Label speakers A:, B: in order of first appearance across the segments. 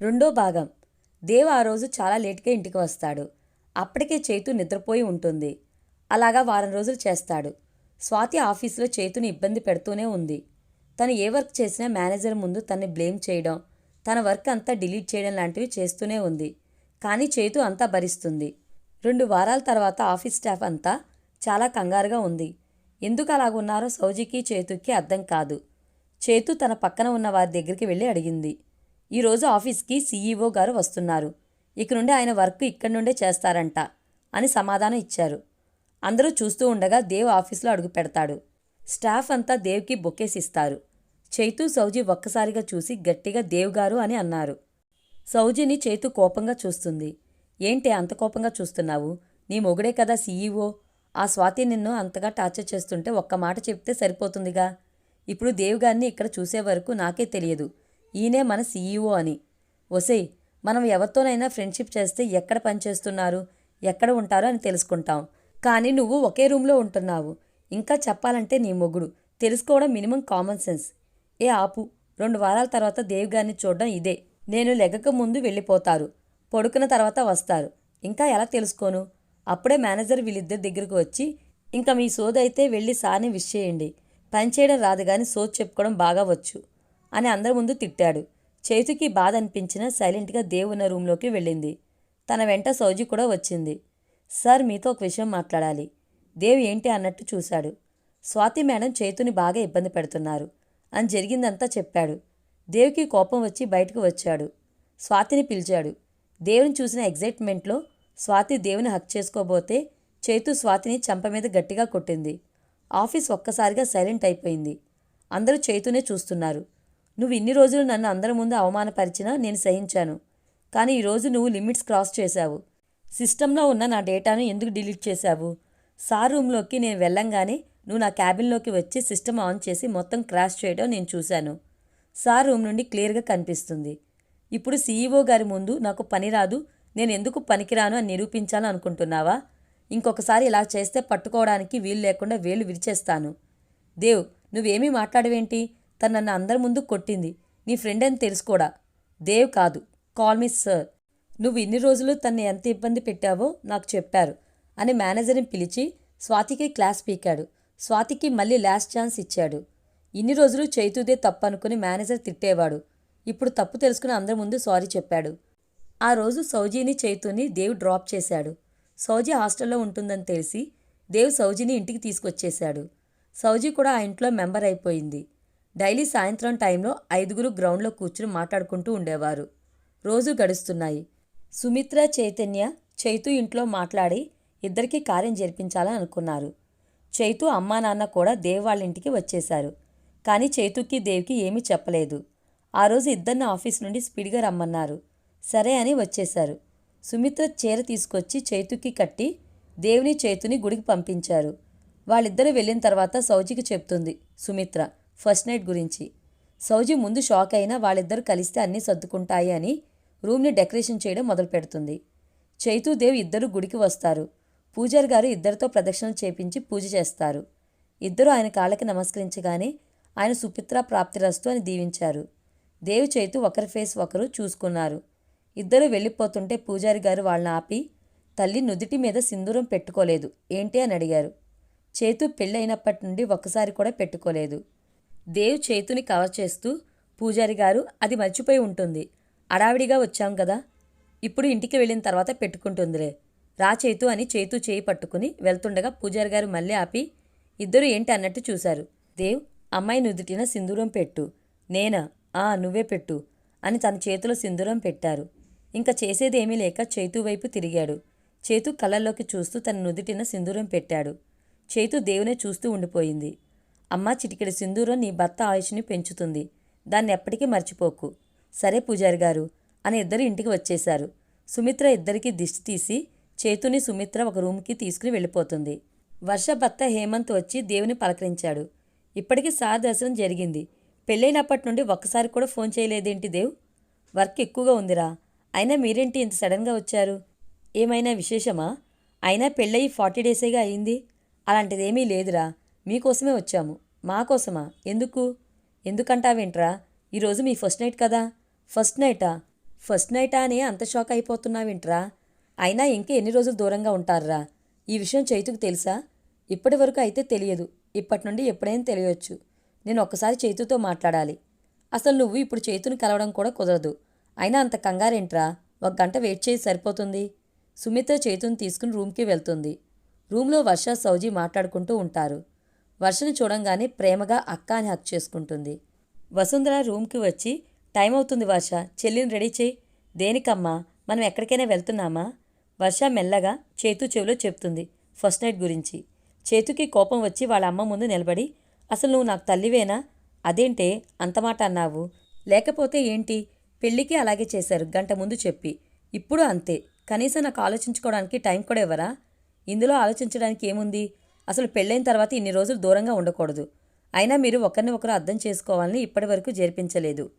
A: రెండో భాగం. దేవ ఆ రోజు చాలా లేట్గా ఇంటికి వస్తాడు. అప్పటికే చేతు నిద్రపోయి ఉంటుంది. అలాగా వారం రోజులు చేస్తాడు. స్వాతి ఆఫీసులో చేతుని ఇబ్బంది పెడుతూనే ఉంది. తను ఏ వర్క్ చేసినా మేనేజర్ ముందు తన్ని బ్లేమ్ చేయడం తన వర్క్ అంతా డిలీట్ చేయడం లాంటివి చేస్తూనే ఉంది. కానీ చేతు అంతా భరిస్తుంది. రెండు వారాల తర్వాత ఆఫీస్ స్టాఫ్ అంతా చాలా కంగారుగా ఉంది. ఎందుకు అలాగున్నారో సౌజీకి చేతుకి అర్థం కాదు. చేతు తన పక్కన ఉన్న వారి దగ్గరికి వెళ్ళి అడిగింది. ఈరోజు ఆఫీస్కి సీఈఓ గారు వస్తున్నారు. ఇక నుండి ఆయన వర్క్ ఇక్కడి నుండే చేస్తారంట అని సమాధానం ఇచ్చారు. అందరూ చూస్తూ ఉండగా దేవ్ ఆఫీస్లో అడుగు పెడతాడు. స్టాఫ్ అంతా దేవ్కి బొకేస్ ఇస్తారు చైతు సౌజీ ఒక్కసారిగా చూసి గట్టిగా దేవ్ గారు అని అన్నారు. సౌజీని చేతు కోపంగా చూస్తుంది. ఏంటి అంత కోపంగా చూస్తున్నావు? నీ మొగుడే కదా సీఈఓ. ఆ స్వాతి నిన్ను అంతగా టార్చర్ చేస్తుంటే ఒక్క మాట చెప్తే సరిపోతుందిగా. ఇప్పుడు దేవ్ గారిని ఇక్కడ చూసే వరకు నాకే తెలియదు. ఈయనే మన సీఈఓ అని. ఒసేయ్ మనం ఎవరితోనైనా ఫ్రెండ్షిప్ చేస్తే ఎక్కడ పనిచేస్తున్నారు ఎక్కడ ఉంటారో అని తెలుసుకుంటాం. కానీ నువ్వు ఒకే రూమ్లో ఉంటున్నావు. ఇంకా చెప్పాలంటే నీ మొగుడు. తెలుసుకోవడం మినిమం కామన్ సెన్స్. ఏ ఆపు రెండు వారాల తర్వాత దేవ్ గారిని చూడడం ఇదే. నేను లెగక ముందు వెళ్ళిపోతారు. పడుకున్న తర్వాత వస్తారు. ఇంకా ఎలా తెలుసుకోను? అప్పుడే మేనేజర్ వీళ్ళిద్దరి దగ్గరకు వచ్చి ఇంకా మీ సోదైతే వెళ్ళి సార్ని విష్ చేయండి. పని చేయడం రాదు కానీ సోద్ చెప్పుకోవడం బాగా వచ్చు. అని అందరి ముందు తిట్టాడు. చేతుకి బాధ అనిపించిన సైలెంట్గా దేవున్న రూంలోకి వెళ్ళింది. తన వెంట సౌజీ కూడా వచ్చింది. సార్ మీతో ఒక విషయం మాట్లాడాలి. దేవి ఏంటి అన్నట్టు చూశాడు. స్వాతి మేడం చేతుని బాగా ఇబ్బంది పెడుతున్నారు అని జరిగిందంతా చెప్పాడు. దేవికి కోపం వచ్చి బయటకు వచ్చాడు. స్వాతిని పిలిచాడు. దేవుని చూసిన ఎగ్జైట్మెంట్లో స్వాతి దేవుని హక్ చేసుకోబోతే చేతు స్వాతిని చంప మీద గట్టిగా కొట్టింది. ఆఫీస్ ఒక్కసారిగా సైలెంట్ అయిపోయింది. అందరూ చేతునే చూస్తున్నారు. నువ్వు ఇన్ని రోజులు నన్ను అందరి ముందు అవమానపరిచినా నేను సహించాను. కానీ ఈరోజు నువ్వు లిమిట్స్ క్రాస్ చేశావు. సిస్టంలో ఉన్న నా డేటాను ఎందుకు డిలీట్ చేశావు? సార్ రూమ్లోకి నేను వెళ్ళంగానే నువ్వు నా క్యాబిన్లోకి వచ్చి సిస్టమ్ ఆన్ చేసి మొత్తం క్రాష్ చేయడం నేను చూశాను. సార్ రూమ్ నుండి క్లియర్గా కనిపిస్తుంది. ఇప్పుడు సీఈఓ గారి ముందు నాకు పని రాదు నేను ఎందుకు పనికిరాను అని నిరూపించాలని అనుకుంటున్నావా ఇంకొకసారి ఇలా చేస్తే పట్టుకోవడానికి వీలు లేకుండా వేలు విరిచేస్తాను. దేవ్ నువ్వేమీ మాట్లాడవేంటి? తను నన్ను అందరి ముందు కొట్టింది. నీ ఫ్రెండ్ అని తెలుసుకోడా దేవ్ కాదు. Call me sir. నువ్వు ఇన్ని రోజులు తన్ని ఎంత ఇబ్బంది పెట్టావో నాకు చెప్పారు అని మేనేజర్ని పిలిచి స్వాతికి క్లాస్ పీకాడు. స్వాతికి మళ్ళీ లాస్ట్ ఛాన్స్ ఇచ్చాడు. ఇన్ని రోజులు చైతుదే తప్పు అనుకుని మేనేజర్ తిట్టేవాడు. ఇప్పుడు తప్పు తెలుసుకుని అందరి ముందు సారీ చెప్పాడు. ఆ రోజు సౌజీని చైతుని దేవ్ డ్రాప్ చేశాడు. సౌజీ హాస్టల్లో ఉంటుందని తెలిసి దేవ్ సౌజీని ఇంటికి తీసుకొచ్చేశాడు. సౌజీ కూడా ఆ ఇంట్లో మెంబర్ అయిపోయింది. డైలీ సాయంత్రం టైంలో ఐదుగురు గ్రౌండ్లో కూర్చుని మాట్లాడుకుంటూ ఉండేవారు. రోజు గడుస్తున్నాయి. సుమిత్ర చైతన్య చైతు ఇంట్లో మాట్లాడి ఇద్దరికీ కార్యం జరిపించాలని అనుకున్నారు. చైతు అమ్మా నాన్న కూడా దేవ్ వాళ్ళ ఇంటికి వచ్చేశారు. కానీ చైతుకి దేవ్కి ఏమీ చెప్పలేదు. ఆ రోజు ఇద్దరిని ఆఫీస్ నుండి స్పీడ్గా రమ్మన్నారు. సరే అని వచ్చేశారు. సుమిత్ర చీర తీసుకొచ్చి చైతుకి కట్టి దేవుని చైతుని గుడికి పంపించారు. వాళ్ళిద్దరూ వెళ్ళిన తర్వాత సౌజికి చెప్తుంది సుమిత్ర. ఫస్ట్ నైట్ గురించి. సౌజీ ముందు షాక్ అయినా వాళ్ళిద్దరూ కలిస్తే అన్నీ సర్దుకుంటాయి అని రూమ్ని డెకరేషన్ చేయడం మొదలు పెడుతుంది. చైతూదేవ్ ఇద్దరు గుడికి వస్తారు. పూజారి గారు ఇద్దరితో ప్రదక్షిణలు చేపించి పూజ చేస్తారు. ఇద్దరు ఆయన కాళ్ళకి నమస్కరించగానే ఆయన సుపిత్ర ప్రాప్తిరస్తు అని దీవించారు. దేవ్ చైతు ఒకరి ఫేస్ ఒకరు చూసుకున్నారు. ఇద్దరు వెళ్ళిపోతుంటే పూజారి గారు వాళ్ళని ఆపి తల్లి నుదిటి మీద సింధూరం పెట్టుకోలేదు ఏంటి? అని అడిగారు. చేతు పెళ్ళైనప్పటి నుండి ఒక్కసారి కూడా పెట్టుకోలేదు. దేవ్ చేతుని కవర్ చేస్తూ పూజారి గారు అది మర్చిపోయి ఉంటుంది. అడావిడిగా వచ్చాం కదా. ఇప్పుడు ఇంటికి వెళ్ళిన తర్వాత పెట్టుకుంటుందిలే. రా చేతు అని చేతు చేయి పట్టుకుని వెళ్తుండగా పూజారి గారు మళ్ళీ ఆపి ఇద్దరు ఏంటి అన్నట్టు చూశారు. దేవ్ అమ్మాయి నుదుటిన సింధూరం పెట్టు. నేనా? ఆ నువ్వే పెట్టు అని తన చేతిలో సింధూరం పెట్టారు. ఇంకా చేసేదేమీ లేక చేతు వైపు తిరిగాడు. చేతు కళ్ళల్లోకి చూస్తూ తన నుదిటిన సింధూరం పెట్టాడు. చేతు దేవునే చూస్తూ ఉండిపోయింది. అమ్మా చిటికెడు సింధూరం నీ భర్త ఆయుష్ని పెంచుతుంది. దాన్ని ఎప్పటికీ మర్చిపోకు. సరే పూజారి గారు అని ఇద్దరు ఇంటికి వచ్చేశారు. సుమిత్ర ఇద్దరికీ దిష్టి తీసి చేతుని సుమిత్ర ఒక రూమ్కి తీసుకుని వెళ్ళిపోతుంది. వర్ష భర్త హేమంత్ వచ్చి దేవుని పలకరించాడు. ఇప్పటికీ సార్ దర్శనం జరిగింది. పెళ్ళైనప్పటి నుండి ఒక్కసారి కూడా ఫోన్ చేయలేదేంటి దేవ్? వర్క్ ఎక్కువగా ఉందిరా. అయినా మీరేంటి ఇంత సడన్గా వచ్చారు? ఏమైనా విశేషమా? అయినా పెళ్ళయి ఫార్టీ డేసేగా అయింది. అలాంటిదేమీ లేదురా. మీకోసమే వచ్చాము. మా కోసమా? ఎందుకు? ఎందుకంటావేంట్రా? ఈరోజు మీ ఫస్ట్ నైట్ కదా. ఫస్ట్ నైటా? ఫస్ట్ నైటా అని అంత షాక్ అయిపోతున్నావేంట్రా? అయినా ఇంకా ఎన్ని రోజులు దూరంగా ఉంటారా ఈ విషయం చైతుకు తెలుసా? ఇప్పటి వరకు అయితే తెలియదు. ఇప్పటి నుండి ఎప్పుడైనా తెలియవచ్చు నేను ఒక్కసారి చైతుతో మాట్లాడాలి. అసలు నువ్వు ఇప్పుడు చైతుని కలవడం కూడా కుదరదు. అయినా అంత కంగారేంట్రా? ఒక గంట వెయిట్ చేసి సరిపోతుంది. సుమిత్ర చేతుని తీసుకుని రూమ్కి వెళ్తుంది. రూమ్లో వర్ష సౌజీ మాట్లాడుకుంటూ ఉంటారు. వర్షను చూడంగానే ప్రేమగా అక్క అని హక్ చేసుకుంటుంది. వసుంధర రూమ్కి వచ్చి టైం అవుతుంది వర్ష చెల్లిని రెడీ చేయి. దేనికమ్మా? మనం ఎక్కడికైనా వెళ్తున్నామా? వర్ష మెల్లగా చేతు చెవిలో చెప్తుంది ఫస్ట్ నైట్ గురించి. చేతుకి కోపం వచ్చి వాళ్ళ అమ్మ ముందు నిలబడి అసలు నువ్వు నాకు తల్లివేనా? అదేంటే అంతమాట అన్నావు. లేకపోతే ఏంటి? పెళ్ళికి అలాగే చేశారు గంట ముందు చెప్పి. ఇప్పుడు అంతే. కనీసం నాకు ఆలోచించుకోవడానికి టైం కూడా ఇవ్వరా? ఇందులో ఆలోచించడానికి ఏముంది? అసలు పెళ్ళైన తర్వాత ఇన్ని రోజులు దూరంగా ఉండకూడదు. అయినా మీరు ఒకరిని ఒకరు అర్థం చేసుకోవాలని ఇప్పటివరకు జరిపించలేదు.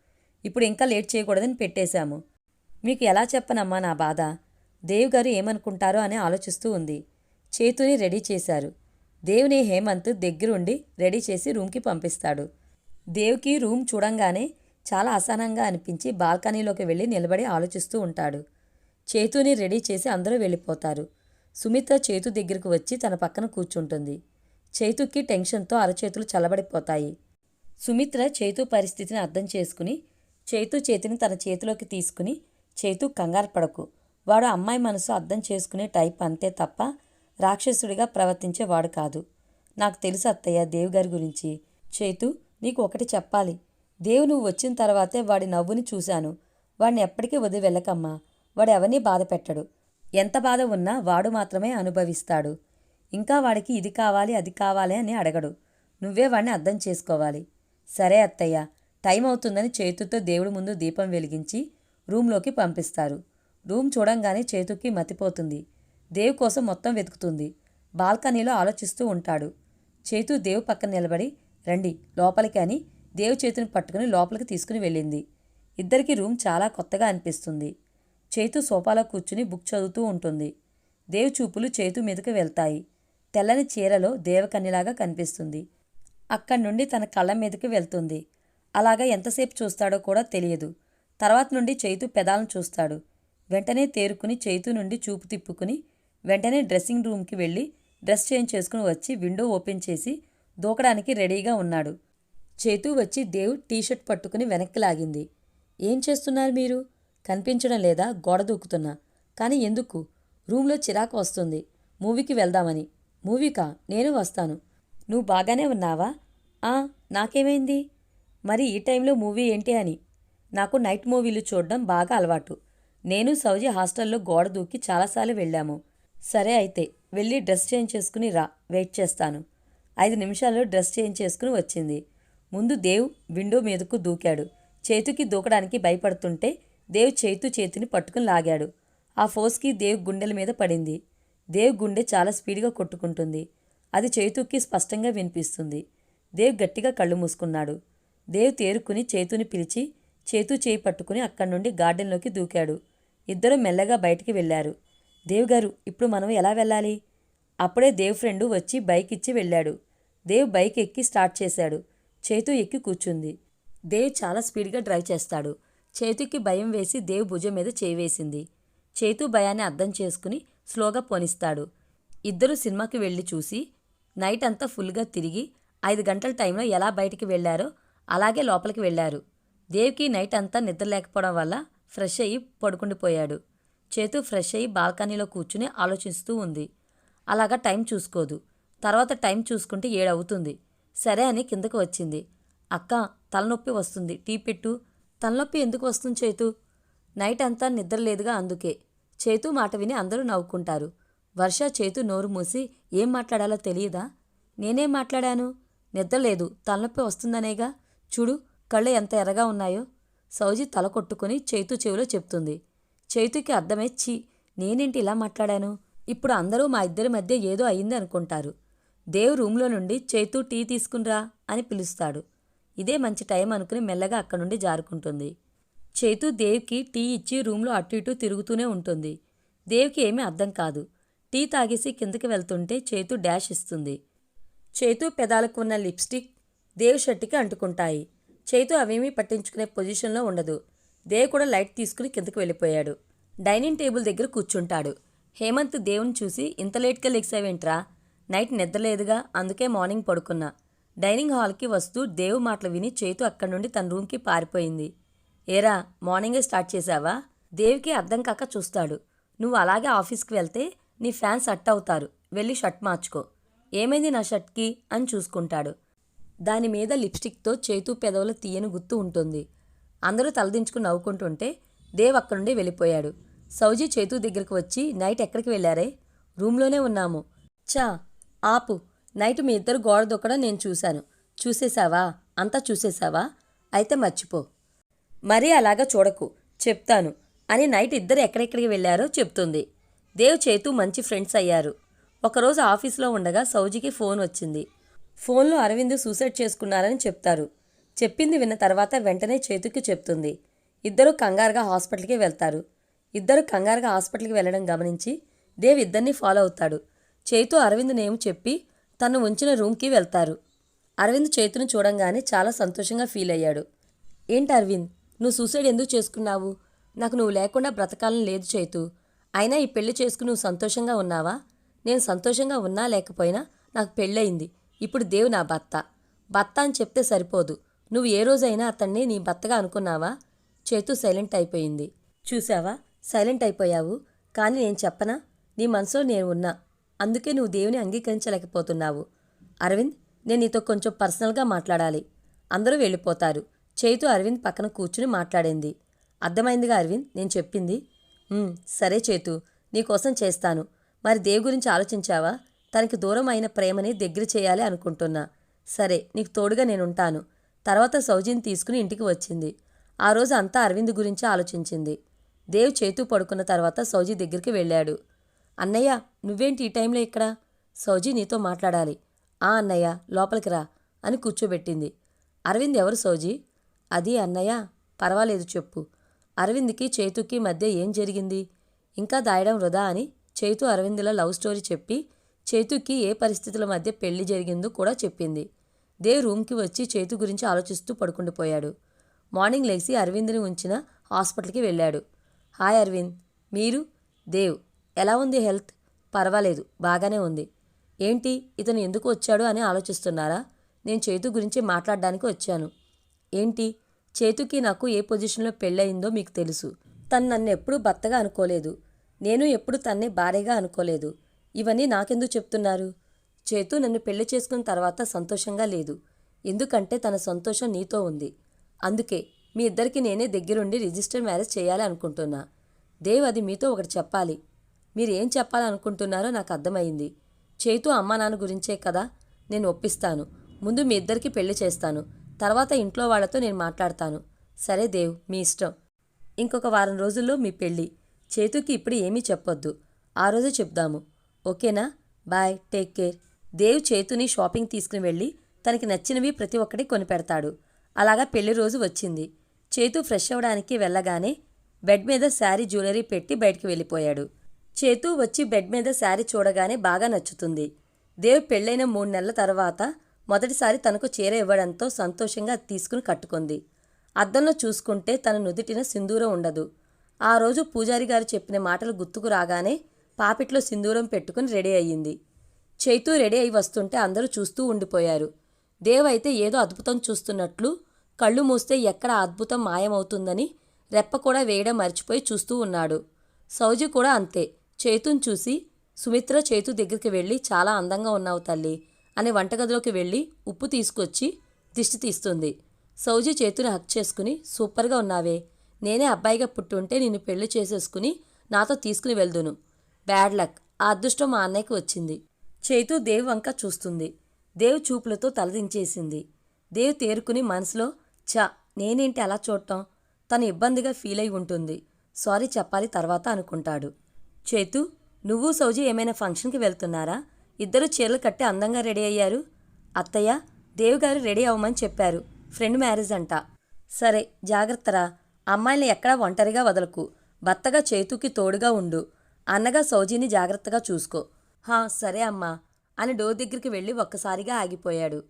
A: ఇప్పుడు ఇంకా లేట్ చేయకూడదని పెట్టేశాము. మీకు ఎలా చెప్పనమ్మా నా బాధ? దేవ్ గారు ఏమనుకుంటారో అని ఆలోచిస్తూ ఉంది. చేతుని రెడీ చేశారు. దేవుని హేమంత్ దగ్గరుండి రెడీ చేసి రూమ్కి పంపిస్తాడు. దేవ్కి రూమ్ చూడంగానే చాలా అసహనంగా అనిపించి బాల్కనీలోకి వెళ్ళి నిలబడి ఆలోచిస్తూ ఉంటాడు. చేతుని రెడీ చేసి అందరూ వెళ్ళిపోతారు. సుమిత్ర చేతు దగ్గరకు వచ్చి తన పక్కన కూర్చుంటుంది. చేతుకి టెన్షన్తో అరచేతులు చల్లబడిపోతాయి. సుమిత్ర చేతు పరిస్థితిని అర్థం చేసుకుని చేతు చేతిని తన చేతిలోకి తీసుకుని చేతు కంగారు పడకు. వాడు అమ్మాయి మనసు అర్థం చేసుకునే టైప్ అంతే తప్ప రాక్షసుడిగా ప్రవర్తించేవాడు కాదు. నాకు తెలుసు అత్తయ్య దేవు గారి గురించి. చేతు నీకు ఒకటి చెప్పాలి. దేవు నువ్వు వచ్చిన తర్వాతే వాడి నవ్వుని చూశాను. వాడిని ఎప్పటికీ వదిలి వెళ్ళకమ్మా. వాడు ఎవరిని బాధ పెట్టడు ఎంత బాధ ఉన్నా వాడు మాత్రమే అనుభవిస్తాడు. ఇంకా వాడికి ఇది కావాలి అది కావాలి అని అడగడు. నువ్వే వాడిని అర్థం చేసుకోవాలి. సరే అత్తయ్య టైం అవుతుందని చేతుతో దేవుడి ముందు దీపం వెలిగించి రూమ్లోకి పంపిస్తారు. రూమ్ చూడంగానే చేతుకి మతిపోతుంది. దేవు కోసం మొత్తం వెతుకుతుంది. బాల్కనీలో ఆలోచిస్తూ ఉంటాడు. చేతు దేవు పక్కన నిలబడి రండి లోపలికి అని దేవు చేతిని పట్టుకుని లోపలికి తీసుకుని వెళ్ళింది. ఇద్దరికి రూమ్ చాలా కొత్తగా అనిపిస్తుంది. చేతు సోఫాలో కూర్చుని బుక్ చదువుతూ ఉంటుంది. దేవు చూపులు చేతు మీదకు వెళ్తాయి. తెల్లని చీరలో దేవకన్యలాగా కనిపిస్తుంది. అక్కడి నుండి తన కళ్ళ మీదకి వెళ్తుంది. అలాగా ఎంతసేపు చూస్తాడో కూడా తెలియదు. తర్వాత నుండి చేతు పెదాలను చూస్తాడు. వెంటనే తేరుకుని చేతు నుండి చూపు తిప్పుకుని వెంటనే డ్రెస్సింగ్ రూమ్కి వెళ్ళి డ్రెస్ చేంజ్ చేసుకుని వచ్చి విండో ఓపెన్ చేసి దూకడానికి రెడీగా ఉన్నాడు. చేతు వచ్చి దేవ్ టీషర్ట్ పట్టుకుని వెనక్కి లాగింది. ఏం చేస్తున్నారు మీరు? కనిపించడం లేదా గోడ దూకుతున్నా. కానీ ఎందుకు? రూమ్లో చిరాకు వస్తుంది. మూవీకి వెళ్దామని. మూవీకా? నేను వస్తాను. నువ్వు బాగానే ఉన్నావా? ఆ నాకేమైంది? మరి ఈ టైంలో మూవీ ఏంటి అని. నాకు నైట్ మూవీలు చూడడం బాగా అలవాటు. నేను సౌజీ హాస్టల్లో గోడ దూకి చాలాసార్లు వెళ్ళాము. సరే అయితే వెళ్ళి డ్రెస్ చేంజ్ చేసుకుని రా. వెయిట్ చేస్తాను. ఐదు నిమిషాల్లో డ్రెస్ చేంజ్ చేసుకుని వచ్చింది. ముందు దేవ్ విండో మీదకు దూకాడు. చేతికి దూకడానికి భయపడుతుంటే దేవ్ చేతు చేతిని పట్టుకుని లాగాడు. ఆ ఫోర్స్కి దేవ్ గుండెల మీద పడింది. దేవ్ గుండె చాలా స్పీడ్గా కొట్టుకుంటుంది. అది చేతుకి స్పష్టంగా వినిపిస్తుంది. దేవ్ గట్టిగా కళ్ళు మూసుకున్నాడు. దేవ్ తేరుకుని చేతుని పిలిచి చేతు చేయి పట్టుకుని అక్కడి నుండి గార్డెన్లోకి దూకాడు. ఇద్దరు మెల్లగా బయటికి వెళ్ళారు. దేవ్ గారు ఇప్పుడు మనం ఎలా వెళ్ళాలి? అప్పుడే దేవ్ ఫ్రెండు వచ్చి బైక్ ఇచ్చి వెళ్ళాడు. దేవ్ బైక్ ఎక్కి స్టార్ట్ చేశాడు. చేతు ఎక్కి కూర్చుంది. దేవ్ చాలా స్పీడ్గా డ్రైవ్ చేస్తాడు. చేతుకి భయం వేసి దేవ్ భుజం మీద చేవేసింది చేతు భయాన్ని అర్థం చేసుకుని స్లోగా పోనిస్తాడు. ఇద్దరు సినిమాకి వెళ్ళి చూసి నైట్ అంతా ఫుల్గా తిరిగి ఐదు గంటల టైంలో ఎలా బయటికి వెళ్ళారో అలాగే లోపలికి వెళ్ళారు. దేవ్కి నైట్ అంతా నిద్ర లేకపోవడం వల్ల ఫ్రెష్ అయ్యి పడుకుండిపోయాడు చేతు ఫ్రెష్ అయ్యి బాల్కనీలో కూర్చుని ఆలోచిస్తూ ఉంది. అలాగా టైం చూసుకోదు. తర్వాత టైం చూసుకుంటే ఏడవుతుంది. సరే అని కిందకు వచ్చింది. అక్క తలనొప్పి వస్తుంది. టీ పెట్టు. తలనొప్పి ఎందుకు వస్తుంది చేతు? నైట్ అంతా నిద్రలేదుగా అందుకే. చేతు మాట విని అందరూ నవ్వుకుంటారు. వర్ష చేతు నోరు మూసి ఏం మాట్లాడాలో తెలియదా? నేనేం మాట్లాడాను? నిద్రలేదు తలనొప్పి వస్తుందనేగా? చూడు కళ్ళు ఎంత ఎర్రగా ఉన్నాయో. సౌజీ తల కొట్టుకుని చేతు చెవిలో చెప్తుంది. చేతుకి అర్థమే చి నేనేంటి ఇలా మాట్లాడాను? ఇప్పుడు అందరూ మా ఇద్దరి మధ్య ఏదో అయింది అనుకుంటారు. దేవ్ రూమ్లో నుండి చేతు టీ తీసుకునిరా అని పిలుస్తాడు. ఇదే మంచి టైం అనుకుని మెల్లగా అక్కడి నుండి జారుకుంటుంది. చేతు దేవ్కి టీ ఇచ్చి రూమ్లో అటు ఇటు తిరుగుతూనే ఉంటుంది. దేవ్కి ఏమీ అర్థం కాదు. టీ తాగేసి కిందకి వెళ్తుంటే చేతు డాష్ ఇస్తుంది. చేతు పెదాలకు ఉన్న లిప్స్టిక్ దేవ్ షర్ట్కి అంటుకుంటాయి. చేతు అవేమీ పట్టించుకునే పొజిషన్లో ఉండదు. దేవ్ కూడా లైట్ తీసుకుని కిందకి వెళ్ళిపోయాడు. డైనింగ్ టేబుల్ దగ్గర కూర్చుంటాడు. హేమంత్ దేవుని చూసి ఇంత లేట్గా లెగ్సావేంట్రా నైట్ నిద్రలేదుగా అందుకే మార్నింగ్ పడుకున్నా. డైనింగ్ హాల్కి వస్తూ దేవు మాటలు విని చేతు అక్కడి నుండి తన రూమ్కి పారిపోయింది. ఏరా మార్నింగే స్టార్ట్ చేశావా? దేవికి అర్థం కాక చూస్తాడు. నువ్వు అలాగే ఆఫీస్కి వెళ్తే నీ ఫ్యాన్స్ అట్ అవుతారు. వెళ్ళి షర్ట్ మార్చుకో. ఏమైంది నా షర్ట్కి? అని చూసుకుంటాడు. దాని మీద లిప్స్టిక్తో చేతు పెదవుల తీయని గుర్తు ఉంటుంది. అందరూ తలదించుకుని నవ్వుకుంటుంటే దేవ్ అక్కడి నుండి వెళ్ళిపోయాడు. సౌజీ చేతు దగ్గరికి వచ్చి నైట్ ఎక్కడికి వెళ్ళారే? రూమ్లోనే ఉన్నాము. చా ఆపు. నైట్ మీ ఇద్దరు గోడ దొక్కడం నేను చూశాను. చూసేశావా? అంతా చూసేశావా? అయితే మర్చిపో. మరీ అలాగా చూడకు. చెప్తాను. అని నైట్ ఇద్దరు ఎక్కడెక్కడికి వెళ్ళారో చెప్తుంది. దేవ్ చేతు మంచి ఫ్రెండ్స్ అయ్యారు. ఒకరోజు ఆఫీస్లో ఉండగా సౌజికి ఫోన్ వచ్చింది. ఫోన్లో అరవింద్ సూసైడ్ చేసుకున్నారని చెప్తారు. చెప్పింది విన్న తర్వాత వెంటనే చేతుకి చెప్తుంది. ఇద్దరు కంగారుగా హాస్పిటల్కి వెళ్తారు. ఇద్దరు కంగారుగా హాస్పిటల్కి వెళ్ళడం గమనించి దేవ్ ఇద్దరిని ఫాలో అవుతాడు. చేతు అరవింద్ నేమ్ చెప్పి తను ఉంచిన రూమ్కి వెళ్తారు. అరవింద్ చేతును చూడంగానే చాలా సంతోషంగా ఫీల్ అయ్యాడు. ఏంటి అరవింద్? నువ్వు సూసైడ్ ఎందుకు చేసుకున్నావు? నాకు నువ్వు లేకుండా బ్రతకాలని లేదు చేతు. అయినా ఈ పెళ్ళి చేసుకుని నువ్వు సంతోషంగా ఉన్నావా? నేను సంతోషంగా ఉన్నా లేకపోయినా నాకు పెళ్ళయింది. ఇప్పుడు దేవు నా భర్త. భర్త అని చెప్తే సరిపోదు. నువ్వు ఏ రోజైనా అతన్ని నీ భర్తగా అనుకున్నావా? చేతు సైలెంట్ అయిపోయింది. చూసావా సైలెంట్ అయిపోయావు. కానీ నేను చెప్పనా? నీ మనసులో నేను ఉన్నా. అందుకే నువ్వు దేవుని అంగీకరించలేకపోతున్నావు. అరవింద్ నేను నీతో కొంచెం పర్సనల్గా మాట్లాడాలి. అందరూ వెళ్ళిపోతారు. చేతు అరవింద్ పక్కన కూర్చుని మాట్లాడింది. అర్థమైందిగా అరవింద్? నేను చెప్పింది. సరే చేతు నీకోసం చేస్తాను. మరి దేవు గురించి ఆలోచించావా? తనకి దూరం అయిన ప్రేమని దగ్గర చేయాలి అనుకుంటున్నా. సరే నీకు తోడుగా నేనుంటాను తర్వాత సౌజిని తీసుకుని ఇంటికి వచ్చింది. ఆ రోజు అంతా అరవింద్ గురించి ఆలోచించింది. దేవ్ చేతు పడుకున్న తర్వాత సౌజీ దగ్గరికి వెళ్ళాడు. అన్నయ్య నువ్వేంటి ఈ టైంలో ఇక్కడ? సౌజీ నీతో మాట్లాడాలి. ఆ అన్నయ్య లోపలికి రా అని కూర్చోబెట్టింది. అరవింద్ ఎవరు సౌజీ? అది అన్నయ్య పర్వాలేదు చెప్పు. అరవింద్కి చేతుకి మధ్య ఏం జరిగింది? ఇంకా దాయడం వృధా అని చేతు అరవింద్ల లవ్ స్టోరీ చెప్పి చేతుకి ఏ పరిస్థితుల మధ్య పెళ్ళి జరిగిందో కూడా చెప్పింది. దేవ్ రూమ్కి వచ్చి చేతు గురించి ఆలోచిస్తూ పడుకుండిపోయాడు మార్నింగ్ లేచి అరవింద్ని ఉంచిన హాస్పిటల్కి వెళ్ళాడు. హాయ్ అరవింద్. మీరు? దేవ్. ఎలా ఉంది హెల్త్? పర్వాలేదు బాగానే ఉంది. ఏంటి? ఇతను ఎందుకు వచ్చాడు అని ఆలోచిస్తున్నారా? నేను చేతు గురించి మాట్లాడడానికి వచ్చాను. ఏంటి? చేతుకి నాకు ఏ పొజిషన్లో పెళ్ళయిందో మీకు తెలుసు. తను నన్ను ఎప్పుడూ భర్తగా అనుకోలేదు. నేను ఎప్పుడు తన్నే భార్యగా అనుకోలేదు. ఇవన్నీ నాకెందుకు చెప్తున్నారు? చేతు నన్ను పెళ్ళి చేసుకున్న తర్వాత సంతోషంగా లేదు. ఎందుకంటే తన సంతోషం నీతో ఉంది. అందుకే మీ ఇద్దరికి నేనే దగ్గరుండి రిజిస్టర్ మ్యారేజ్ చేయాలి అనుకుంటున్నా దేవ్ అది మీతో ఒకటి చెప్పాలి. మీరు ఏం చెప్పాలనుకుంటున్నారో నాకు అర్థమైంది. చేతు అమ్మా నాన్న గురించే కదా? నేను ఒప్పిస్తాను. ముందు మీ ఇద్దరికి పెళ్ళి చేస్తాను. తర్వాత ఇంట్లో వాళ్ళతో నేను మాట్లాడతాను. సరే దేవ్ మీ ఇష్టం. ఇంకొక వారం రోజుల్లో మీ పెళ్ళి చేతుకి ఇప్పుడు ఏమీ చెప్పొద్దు. ఆ రోజు చెప్దాము. ఓకేనా? Bye take care. దేవ్ చేతుని షాపింగ్ తీసుకుని వెళ్ళి తనకి నచ్చినవి ప్రతి ఒక్కటి కొనిపెడతాడు. అలాగా పెళ్ళి రోజు వచ్చింది. చేతు ఫ్రెష్ అవ్వడానికి వెళ్ళగానే బెడ్ మీద శారీ జ్యువెలరీ పెట్టి బయటికి వెళ్ళిపోయాడు. చేతు వచ్చి బెడ్ మీద శారీ చూడగానే బాగా నచ్చుతుంది. దేవ్ పెళ్ళైన మూడు నెలల తర్వాత మొదటిసారి తనకు చీర ఇవ్వడంతో సంతోషంగా తీసుకుని కట్టుకుంది. అద్దంలో చూసుకుంటే తన నుదిటిన సింధూరం ఉండదు. ఆ రోజు పూజారి గారు చెప్పిన మాటలు గుర్తుకు రాగానే పాపిట్లో సింధూరం పెట్టుకుని రెడీ అయ్యింది. చైతూ రెడీ అయి వస్తుంటే అందరూ చూస్తూ ఉండిపోయారు. దేవ్ అయితే ఏదో అద్భుతం చూస్తున్నట్లు కళ్ళు మూస్తే ఎక్కడ అద్భుతం మాయమవుతుందని రెప్ప కూడా వేయడం మర్చిపోయి చూస్తూ ఉన్నాడు. సౌజీ కూడా అంతే. చేతును చూసి సుమిత్ర చేతు దగ్గరికి వెళ్ళి చాలా అందంగా ఉన్నావు తల్లి అని వంటగదిలోకి వెళ్ళి ఉప్పు తీసుకొచ్చి దిష్టి తీస్తుంది. సౌజీ చేతుని హక్ చేసుకుని సూపర్గా ఉన్నావే. నేనే అబ్బాయిగా పుట్టుంటే నిన్ను పెళ్ళి చేసేసుకుని నాతో తీసుకుని వెళ్దును. Bad luck. ఆ అదృష్టం మా అన్నయ్యకి వచ్చింది. చేతు దేవ్ వంక చూస్తుంది. దేవ్ చూపులతో తలదించేసింది దేవ్ తేరుకుని మనసులో చ నేనేంటి అలా చూడటం? తను ఇబ్బందిగా ఫీల్ అయి ఉంటుంది. సారీ చెప్పాలి తర్వాత అనుకుంటాడు. చేతు నువ్వు సౌజీ ఏమైనా ఫంక్షన్కి వెళ్తున్నారా? ఇద్దరు చీరలు కట్టి అందంగా రెడీ అయ్యారు. అత్తయ్య దేవుగారు రెడీ అవ్వమని చెప్పారు. ఫ్రెండ్ మ్యారేజ్ అంట. సరే జాగ్రత్తరా. అమ్మాయిని ఎక్కడా ఒంటరిగా వదలకు. భర్తగా చేతుకి తోడుగా ఉండు. అన్నగా సౌజీని జాగ్రత్తగా చూసుకో. హా సరే అమ్మా అని డోర్ దగ్గరికి వెళ్ళి ఒక్కసారిగా ఆగిపోయాడు.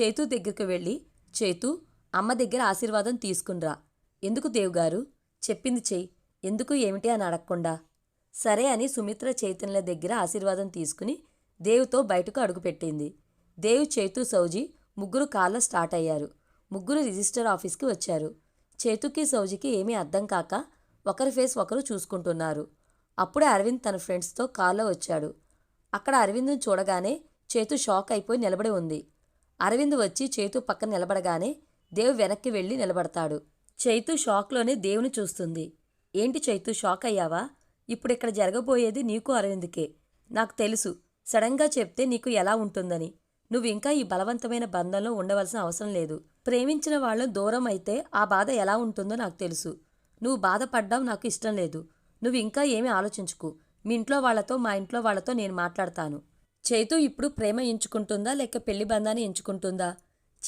A: చేతు దగ్గరికి వెళ్ళి చేతు అమ్మ దగ్గర ఆశీర్వాదం తీసుకునిరా. ఎందుకు దేవుగారు? చెప్పింది చెయ్యి. ఎందుకు ఏమిటి అని అడగకుండా? సరే అని సుమిత్ర చైతన్యుల దగ్గర ఆశీర్వాదం తీసుకుని దేవుతో బయటకు అడుగుపెట్టింది. దేవు చేతు సౌజీ ముగ్గురు కార్లో స్టార్ట్ అయ్యారు. ముగ్గురు రిజిస్టర్ ఆఫీస్కి వచ్చారు. చేతుకి సౌజికి ఏమీ అర్థం కాక ఒకరి ఫేస్ ఒకరు చూసుకుంటున్నారు. అప్పుడే అరవింద్ తన ఫ్రెండ్స్తో కార్లో వచ్చాడు. అక్కడ అరవింద్ను చూడగానే చేతు షాక్ అయిపోయి నిలబడి ఉంది. అరవింద్ వచ్చి చేతు పక్కన నిలబడగానే దేవ్ వెనక్కి వెళ్ళి నిలబడతాడు. చైతు షాక్లోనే దేవుని చూస్తుంది. ఏంటి చైతు షాక్ అయ్యావా? ఇప్పుడు ఇక్కడ జరగబోయేది నీకు అరవింద్కే. నాకు తెలుసు. సడన్గా చెప్తే నీకు ఎలా ఉంటుందని. నువ్వు ఇంకా ఈ బలవంతమైన బంధంలో ఉండవలసిన అవసరం లేదు. ప్రేమించిన వాళ్ళం దూరం అయితే ఆ బాధ ఎలా ఉంటుందో నాకు తెలుసు. నువ్వు బాధపడ్డావు నాకు ఇష్టం లేదు. నువ్వు ఇంకా ఏమీ ఆలోచించుకు. మీ ఇంట్లో వాళ్ళతో మా ఇంట్లో వాళ్ళతో నేను మాట్లాడతాను. చైతు ఇప్పుడు ప్రేమ ఎంచుకుంటుందా లేక పెళ్ళి బంధాన్ని ఎంచుకుంటుందా?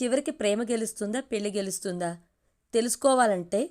A: చివరికి ప్రేమ గెలుస్తుందా పెళ్ళి గెలుస్తుందా? తెలుసుకోవాలంటే